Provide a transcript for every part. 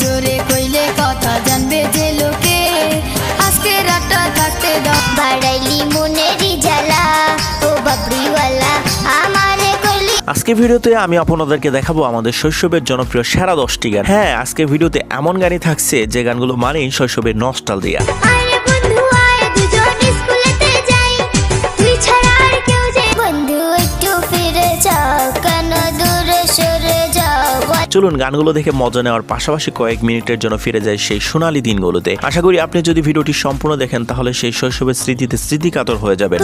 জোরে কইলে কথা জানবে যে লোকে। আজকে রাতটা থাকতে দাও বাড়াইলি মনেরই জ্বালা। ও বাবরিওয়ালা আমারে কইলি আজকে ভিডিওতে আমি আপনাদেরকে দেখাবো আমাদের শৈশবের জনপ্রিয় সেরা দশটি গান। হ্যাঁ আজকে ভিডিওতে এমন গানই থাকছে যে গানগুলো মানেই শৈশবের নস্টাল দিয়া চলুন গানগুলো দেখে মজা নেওয়ার পাশাপাশি কয়েক মিনিটের জন্য ফিরে যায় সেই সোনালি দিনগুলোতে। আশা করি আপনি যদি ভিডিওটি সম্পূর্ণ দেখেন তাহলে সেই শৈশবের স্মৃতিতে স্মৃতিকাতর হয়ে যাবেন।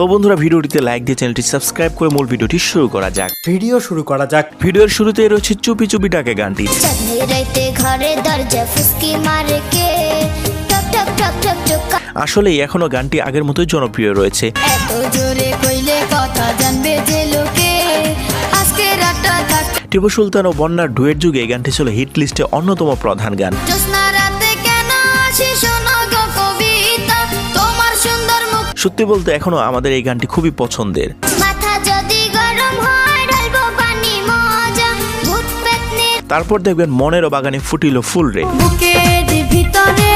তো বন্ধুরা ভিডিওটিতে লাইক দিয়ে চ্যানেলটি সাবস্ক্রাইব করে মূল ভিডিওটি শুরু করা যাক। ভিডিও শুরু করা যাক। ভিডিওর শুরুতে রয়েছে চুপি চুপি ডাকে গানটি। ঘরে দরজা ফুসকি মারে আসলে এখনও গানটি আগের মতোই জনপ্রিয় রয়েছে। টিপু সুলতান ও বন্যার ডুয়েট যুগে এই গানটি ছিল হিট লিস্টে অন্যতম প্রধান গান। সত্যি বলতে এখনও আমাদের এই গানটি খুবই পছন্দের। তারপর দেখবেন মনেরও বাগানে ফুটিল ফুল রে। ভিতরে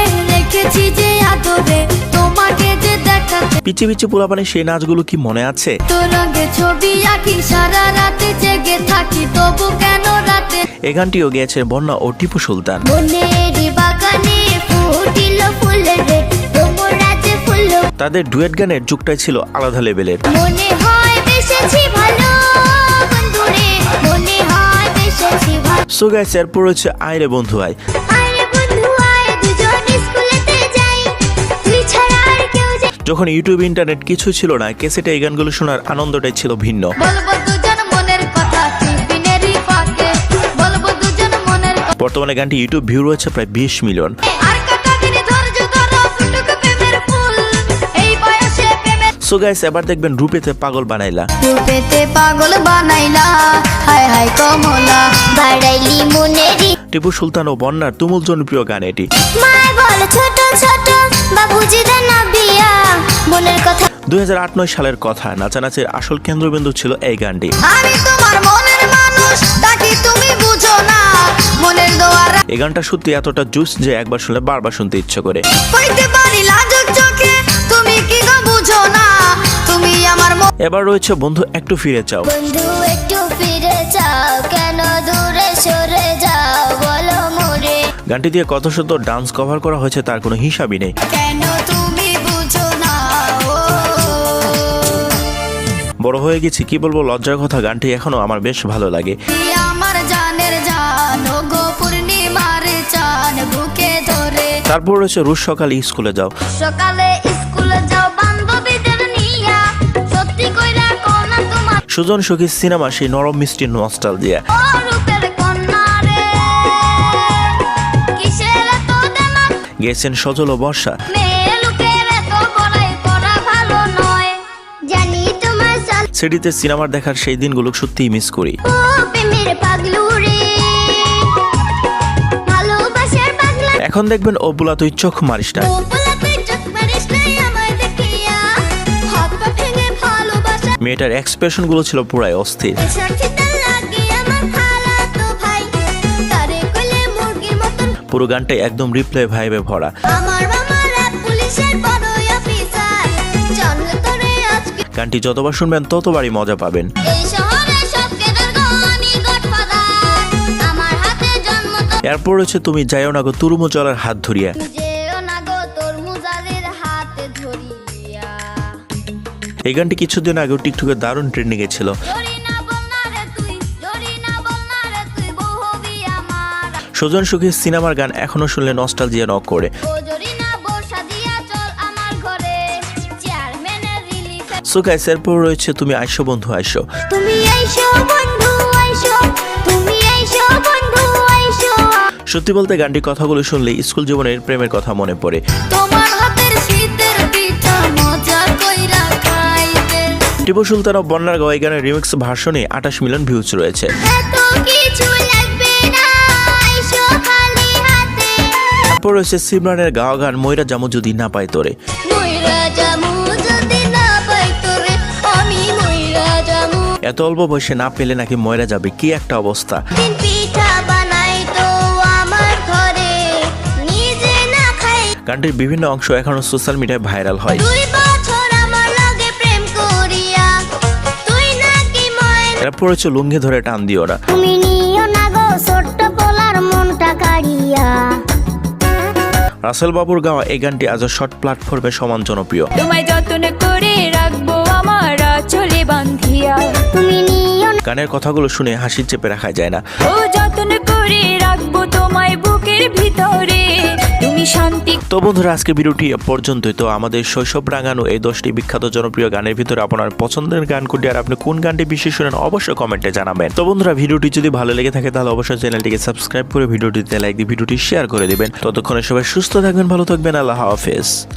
রেখেছি যে আদরে তোমাকে যে দেখাতে। পিচি পোলাপানে সেই নাচগুলো কি মনে আছে? তোর রঙে ছবি আঁকি সারা রাতে জেগে থাকি তবু কেন রাতে? এই গানটিও গেয়েছে বন্যা ও টিপু সুলতান। মনের বাগানে ফুটিল ফুল তোমরা যে ফুল তাদের ডুয়েট গানের যুগটাই ছিল আলাদা লেভেলের। মনে হয় বেসেছি ভালো বন্ধুরে মনে হয় বেসেছি ভালো। সো গাইস এরপর হচ্ছে আইরে বন্ধু আয় যখন ইউটিউব ইন্টারনেট কিছু ছিল না ক্যাসেটে এই গানগুলো শোনার আনন্দটাই ছিল ভিন্ন। বর্তমানে গানটি ইউটিউব ভিউ রয়েছে প্রায় বিশ মিলিয়ন। সো গাইস এবার দেখবেন রূপেতে পাগল বানাইলা। রূপেতে পাগল বানাইলা হায় হায় কমলা বাড়াইলি মনেরই। টিপু সুলতান ও বন্যার তুমুল জনপ্রিয় গান এটি। মায় বল ছোট ছোট বাবুজি দেন না বিয়া মনের কথা। দুই সালের কথা নাচানাচির আসল কেন্দ্রবিন্দু ছিল এই গানটি। আমি তোমার মনের মানুষ তাকে তুমি বুঝো না মনের দোয়ার। এই গানটা সত্যি এতটা জুস যে একবার শুনলে বারবার শুনতে ইচ্ছে করে। কইতে পারি লাজক চোখে তুমি কি গো বুঝো না? এবার রয়েছে বন্ধু একটু ফিরে চাও বন্ধু একটু ফিরে যাও। কেন দূরে সরে যাও? বলো মোরে। গানটি দিয়ে কত শত ডান্স কভার করা হয়েছে তার কোনো হিসাবই নেই। কেন তুমি বুঝো না? বড় হয়ে গেছি কি বলব লজ্জার কথা গানটি এখনও আমার বেশ ভালো লাগে। আমার জানের জান গো পূর্ণিমার চান বুকে ধরে। তারপর রয়েছে রুশ সকালে স্কুলে যাও। সকালে সুজন সখী সিনেমা সেই নরম মিষ্টি নস্টাল দিয়া গেছেন সজল ও বর্ষা। সিডিতে সিনেমার দেখার সেই দিনগুলো সত্যিই মিস করি। এখন দেখবেন ও বুলা তুই চোখ মারিস না। মেয়েটার এক্সপ্রেশনগুলো ছিল পুরাই অস্থির। পুরো গানটাই একদম রিপ্লে ভাইবে ভরা। গানটি যতবার শুনবেন, ততবারই মজা পাবেন। এরপর রয়েছে তুমি যাইও না গো তুরুমো জলার হাত ধরিয়া। এই গানটি কিছুদিন আগেও টিকটকে দারুণ ট্রেন্ডিং এ ছিল। সুজন সুখীর সিনেমার গান এখনও শুনলে নস্টালজিয়া নক করে। সো গাইস এরপর রয়েছে তুমি আইসো বন্ধু আইসো। তুমি আইসো বন্ধু আইসো। তুমি আইসো বন্ধু আইসো। সত্যি বলতে গানটির কথাগুলো শুনলে স্কুল জীবনের প্রেমের কথা মনে পড়ে। তোমার হাতের শীতের টিপু সুলতান ও বন্যার গাওয়া এই গানের রিমিক্স ভার্সনে আঠাশ মিলিয়ন ভিউজ রয়েছে। তারপর রয়েছে সিমরানের গাওয়া গান ময়রা জামু যদি না পায় তোরে। এত অল্প বয়সে না পেলে নাকি ময়রা যাবে কি একটা অবস্থা। গানটির বিভিন্ন অংশ এখনও সোশ্যাল মিডিয়ায় ভাইরাল হয়। এরা পড়েছে লুঙ্গি ধরে টান দিয়ে ওরা। তুমি নিও না গো ছোট্ট পোলার মনটা কাড়িয়া। রাসেল বাবুর গাওয়া এই গানটি আজও শর্ট প্ল্যাটফর্মে সমান জনপ্রিয়। তোমায় যত্ন করে রাখব আমার চলে বান্ধিয়া তুমি নিও গানের কথাগুলো শুনে হাসি চেপে রাখা যায় না। ও যত্ন করে রাখব তোমায় বুকের ভিতরে। তো বন্ধুরা আজকে ভিডিওটি পর্যন্তই। তো আমাদের শৈশব রাঙানো এই দশটি বিখ্যাত জনপ্রিয় গানের ভিতরে আপনার পছন্দের গান কোনটি আর আপনি কোন গানটি বেশি শুনেন অবশ্যই কমেন্টে জানাবেন। তো বন্ধুরা, ভিডিওটি যদি ভালো লেগে থাকে তাহলে অবশ্যই চ্যানেলটিকে সাবস্ক্রাইব করে ভিডিওটিতে লাইক দিয়ে ভিডিওটি শেয়ার করে দিবেন। ততক্ষণে সবাই সুস্থ থাকবেন, ভালো থাকবেন, আল্লাহ হাফেজ।